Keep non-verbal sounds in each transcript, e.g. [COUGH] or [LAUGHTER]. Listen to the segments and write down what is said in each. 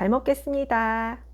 잘 먹겠습니다.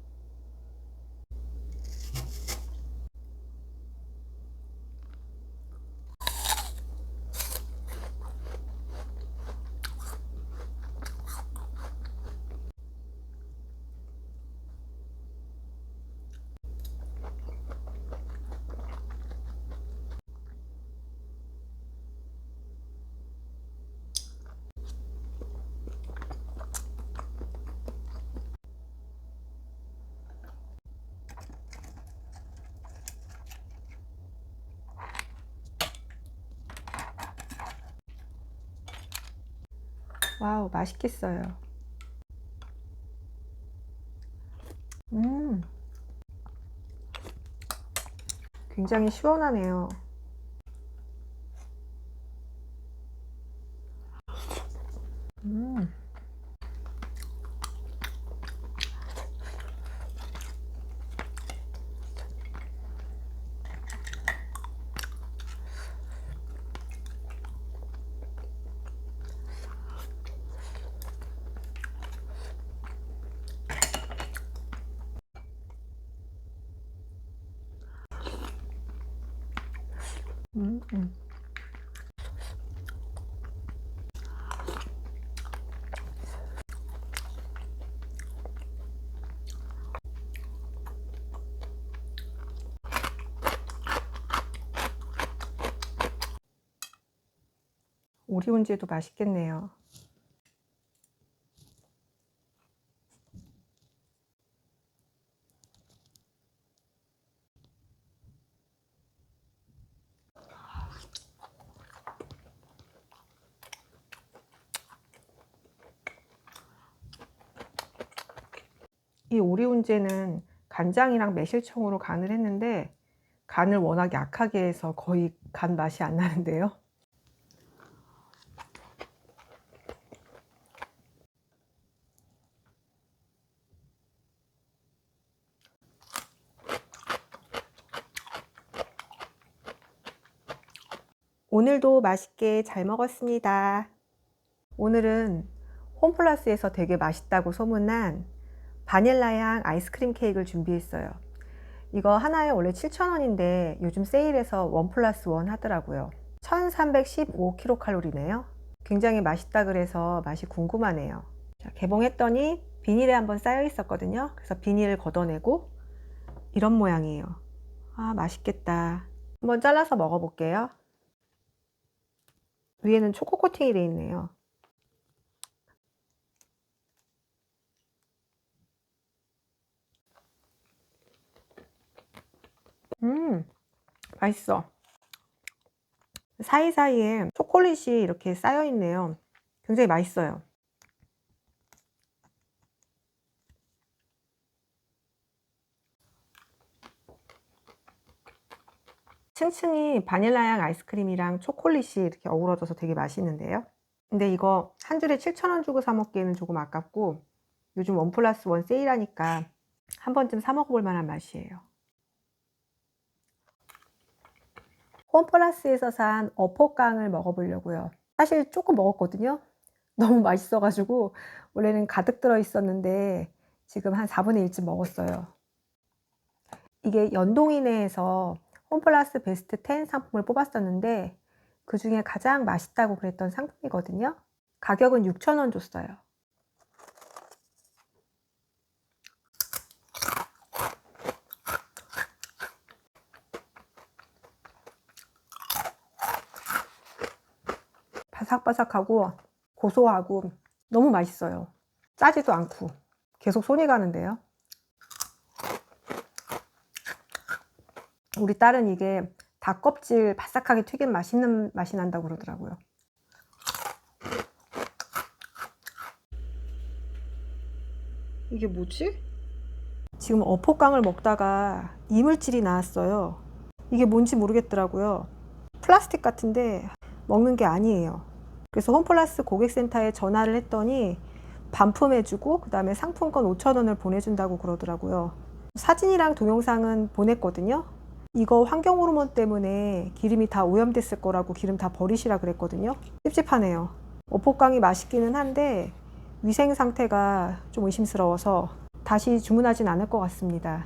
와우, 맛있겠어요. 음. 굉장히 시원하네요. 음. 오리온지도 맛있겠네요. 이 오리온제는 간장이랑 매실청으로 간을 했는데 간을 워낙 약하게 해서 거의 간 맛이 안 나는데요. 오늘도 맛있게 잘 먹었습니다. 오늘은 홈플러스에서 되게 맛있다고 소문난 바닐라향 아이스크림 케이크를 준비했어요. 이거 하나에 원래 7,000원인데 요즘 세일해서 원 플러스 원 하더라고요. 1315kcal네요. 굉장히 맛있다 그래서 맛이 궁금하네요. 자, 개봉했더니 비닐에 한번 쌓여 있었거든요. 그래서 비닐을 걷어내고 이런 모양이에요. 아, 맛있겠다. 한번 잘라서 먹어볼게요. 위에는 초코 코팅이 되어 있네요. 음, 맛있어. 사이사이에 초콜릿이 이렇게 쌓여 있네요. 굉장히 맛있어요. 층층이 바닐라향 아이스크림이랑 초콜릿이 이렇게 어우러져서 되게 맛있는데요. 근데 이거 한 줄에 7,000원 주고 사 먹기에는 조금 아깝고 요즘 원 플러스 원 세일하니까 한 번쯤 사 먹어볼 만한 맛이에요. 홈플러스에서 산 어포깡을 먹어보려고요. 사실 조금 먹었거든요. [LAUGHS] 너무 맛있어가지고 원래는 가득 들어 있었는데 지금 한 4분의 1쯤 먹었어요. 이게 연동이네에서 홈플러스 베스트 10 상품을 뽑았었는데 그 중에 가장 맛있다고 그랬던 상품이거든요. 가격은 6,000원 줬어요. 바삭바삭하고 고소하고 너무 맛있어요. 짜지도 않고 계속 손이 가는데요. 우리 딸은 이게 닭 껍질 바삭하게 튀긴 맛있는 맛이 난다고 그러더라고요. 이게 뭐지? 지금 어포깡을 먹다가 이물질이 나왔어요. 이게 뭔지 모르겠더라고요. 플라스틱 같은데 먹는 게 아니에요. 그래서 홈플러스 고객센터에 전화를 했더니 반품해주고 그 다음에 상품권 5,000원을 보내준다고 그러더라고요. 사진이랑 동영상은 보냈거든요. 이거 환경 호르몬 때문에 기름이 다 오염됐을 거라고 기름 다 버리시라 그랬거든요. 찝찝하네요. 어포깡이 맛있기는 한데 위생 상태가 좀 의심스러워서 다시 주문하진 않을 것 같습니다.